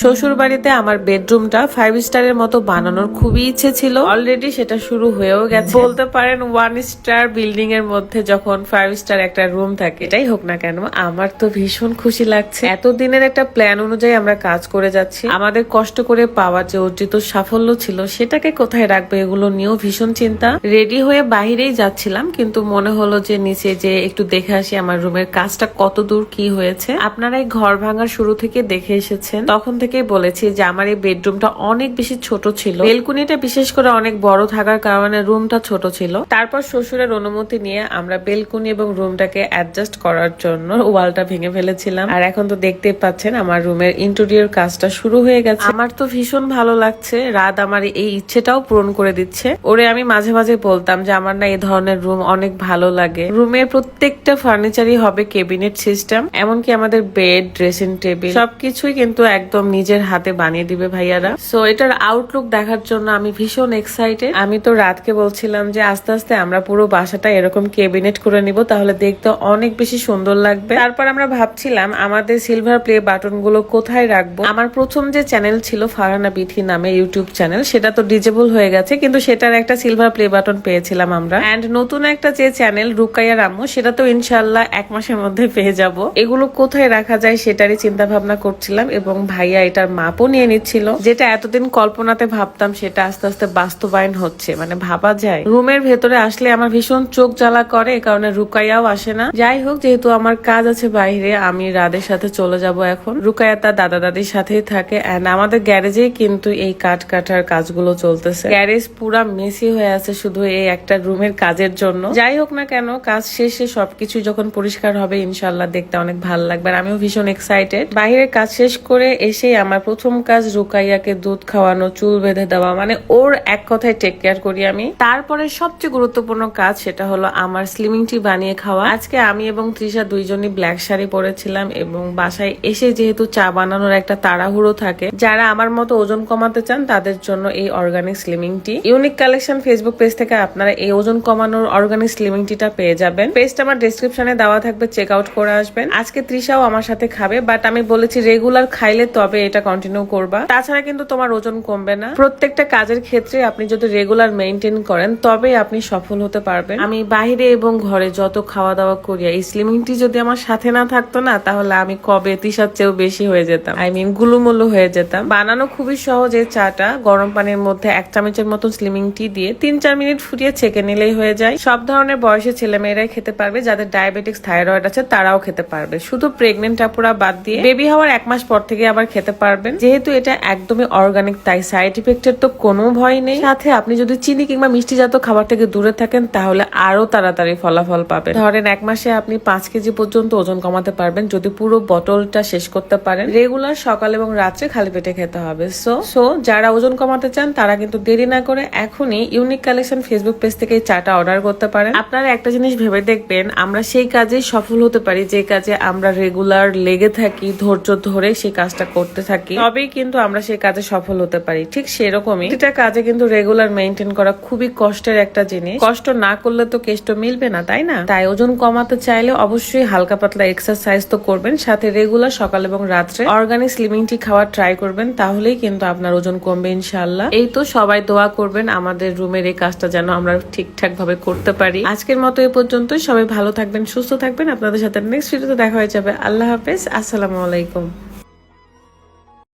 শ্বশুর বাড়িতে আমার বেডরুমটা ফাইভ স্টারের মতো বানানোর খুবই ইচ্ছে ছিল। অলরেডি সেটা শুরু হয়েও গেছে। বলতে পারেন ওয়ান স্টার বিল্ডিং এর মধ্যে যখন ফাইভ স্টার একটা রুম থাকে, এটাই হোক না কেন, আমার তো ভীষণ খুশি লাগছে। এতদিনের একটা প্ল্যান অনুযায়ী আমরা কাজ করে যাচ্ছি। আমাদের কষ্ট করে পাওয়া যে অর্জিত সাফল্য ছিল, সেটাকে কোথায় রাখবে এগুলো নিয়েও ভীষণ চিন্তা। রেডি হয়ে বাহিরেই যাচ্ছিলাম, কিন্তু মনে হলো যে নিচে যে একটু দেখে আসি আমার রুমের কাজটা কত দূর কি হয়েছে। আপনারা এই ঘর ভাঙার শুরু থেকে দেখে এসেছেন। তখন থেকেই বলেছি যে আমার এই বেডরুমটা অনেক বেশি ছোট ছিল। বেলকুনিটা বিশেষ করে অনেক বড় থাকার কারণে রুমটা ছোট ছিল। তারপর শ্বশুরের অনুমতি নিয়ে আমরা বেলকুনি এবং রুমটাকে অ্যাডজাস্ট করার জন্য ওয়ালটা ভেঙে ফেলেছিলাম। আর এখন তো দেখতেই পাচ্ছেন, আমার রুমের ইন্টেরিয়র কাজটা শুরু হয়ে গেছে। আমার তো ভীষণ ভালো লাগছে। রাত আমার এই ইচ্ছেটাও পূরণ করে দিচ্ছে। ওরে, আমি মাঝে মাঝে বলতাম যে আমার না এই ধরনের রুম অনেক ভালো লাগে। রুমের প্রত্যেকটা ফার্নিচারই হবে কেবিনেট সিস্টেম এমনকি আমাদের বেড ড্রেসিং টেবিল সবকিছুই কিন্তু একদম নিজের হাতে বানিয়ে দিবে ভাইয়ারা। সো এটার আউটলুক দেখার জন্য আমি ভীষণ এক্সাইটেড আমি তো রাতকে বলছিলাম যে আস্তে আস্তে আমরা পুরো বাসাটা এরকম কেবিনেট করে নিব, তাহলে দেখতে অনেক বেশি সুন্দর লাগবে। তারপর আমরা ভাবছিলাম আমাদের সিলভার প্লে বাটনগুলো কোথায় রাখব? আমার প্রথম যে চ্যানেল ছিল ফারহানা বিথি নামে ইউটিউব চ্যানেল সেটা তো ডিজেবল হয়ে গেছে, কিন্তু সেটার একটা সিলভার প্লে বাটন পেয়েছিলাম আমরা। এন্ড নতুন একটা যে চ্যানেল রুকাইয়া রাম্মু সেটা তো ইনশাল্লাহ এক মাসের মধ্যে পেয়ে যাব। এগুলো কোথায় রাখা যায় সেটারই চিন্তা ভাবনা করছিলাম এবং ভাইয়া এটার মাপও নিয়ে নিচ্ছিল। যেটা এতদিন কল্পনাতে ভাবতাম, সেটা আস্তে আস্তে বাস্তবায়ন হচ্ছে। মানে ভাবা যায়। রুমের ভেতরে আসলে আমার ভীষণ চোখ জ্বালা করে কারণে রুকাইয়াও আসে না। যাই হোক, যেহেতু আমার কাজ আছে বাইরে, আমি রাদের সাথে চলে যাব এখন। রুকাইয়া তার দাদা দাদির সাথেই থাকে অ্যান্ড আমাদের গ্যারেজেই কিন্তু এই কাঠ কাটার কাজগুলো চলতেছে। গ্যারেজ পুরা মেসি হয়ে আছে শুধু এই একটা রুমের কাজের জন্য। যাই হোক না কেন, কাজ শেষে সবকিছু যখন পরিষ্কার হবে ইনশাল্লাহ দেখতে অনেক ভালো লাগবে, আর আমিও ভীষণ এক্সাইটেড বাইরের কাজ শেষ করে এসেই আমার প্রথম কাজ রুকাইয়াকে দুধ খাওয়ানো, চুল বেঁধে দেওয়া মানে ওর এক কথায় টেক কেয়ার করি আমি। তারপরে সবচেয়ে গুরুত্বপূর্ণ কাজ সেটা হলো আমার স্লিমিং টি বানিয়ে খাওয়া। আজকে আমি এবং তৃষা দুইজনই ব্ল্যাক শাড়ি পরেছিলাম এবং বাসায় এসে যেহেতু চা বানানোর একটা তাড়াহুড়ো থাকে, যারা আমার মতো ওজন কমাতে চান তাদের জন্য এই organic slimming tea unique collection Facebook page থেকে আপনারা এই ওজন কমানোর অর্গানিক স্লিমিং টিটা পেয়ে যাবেন। পেজটা আমার ডেসক্রিপশনে দেওয়া থাকবে চেক আউট করে আসবেন। আজকে তৃষাও আমার সাথে খাবে বাট আমি বলেছি রেগুলার খাইলে তবে এটা কন্টিনিউ করবা। তাছাড়া কিন্তু তোমার ওজন কমবে না। প্রত্যেকটা কাজের ক্ষেত্রে আপনি যদি রেগুলার মেনটেন করেন তবে আপনি সফল হতে পারবেন। আমি বাইরে এবং ঘরে যত খাওয়া দাওয়া করি, এই স্লিমিং টি যদি আমার সাথে না থাকতো না, তাহলে আমি কবে তিসার চেয়েও বেশি হয়ে যেতাম। আই মিন গুলুমুলু হয়ে যেতাম। বানানো খুবই সহজ এই চাটা। গরম পানির মধ্যে এক চামচের মতো স্লিমিং টি দিয়ে তিন চার মিনিট ফুটিয়ে ছেঁকে নিলেই হয়ে যায়। সব ধরনের বয়সের ছেলেমেয়েরাই খেতে পারবে, যাদের ডায়াবেটিক্স থাইরয়েড আছে, তারাও খেতে পারবে। শুধু প্রেগনেন্ট আপুরা বাদ দিয়ে বেবি হওয়ার এক মাস পর থেকে আবার খেতে পারবেন। যেহেতু এটা একদমই অর্গানিক তাই সাইড ইফেক্টের তো কোনো ভয় নেই। সাথে আপনি যদি চিনি কিংবা মিষ্টি জাতীয় খাবার থেকে দূরে থাকেন, তাহলে আরও তাড়াতাড়ি ফলাফল পাবেন। ধরেন এক মাসে আপনি পাঁচ কেজি পর্যন্ত ওজন কমাতে পারবেন, যদি পুরো বটলটা শেষ করতে পারেন। রেগুলার সকাল এবং রাত্রে খালি পেটে খেতে হবে। সো সো যারা ওজন কমাতে চান, তারা কিন্তু দেরি না করে এখনই ইউনিক কালেকশন ফেসবুক পেজ থেকে চাটা অর্ডার করতে পারেন। আপনারা একটা জিনিস ভেবে দেখবেন, আমরা সেই কাজে সফল হতে পারি, যে কাজে আমরা রেগুলার লেগে থাকি, ধৈর্য ধরে সেই কাজটা করতে থাকি। তবেই কিন্তু আমরা সেই কাজে সফল হতে পারি। ঠিক সেরকমই এটা কাজে কিন্তু রেগুলার মেনটেন করা খুবই কষ্টের একটা জিনিস। কষ্ট না করলে তো কেষ্ট মিলবে না তাই না? তাই ওজন কমাতে চাইলে অবশ্যই হালকা পাতলা এক্সারসাইজ তো করবেন সাথে রেগুলার সকাল এবং রাত্রে অর্গানিক স্লিমিং টি খাওয়ার ট্রাই করবেন তাহলেই কিন্তু আপনার ওজন কমবে ইনশাল্লাহ এই তো সবাই দোয়া করবেন আমাদের রুমের এই কাজটা যেন আমরা ঠিকঠাক ভাবে করতে পারি। আজকের মতো এ পর্যন্ত সবাই ভালো থাকবেন সুস্থ থাকবেন আপনাদের সাথে নেক্সট ভিডিওতে দেখা হয়ে যাবে। আল্লাহ হাফেজ আসসালামু আলাইকুম।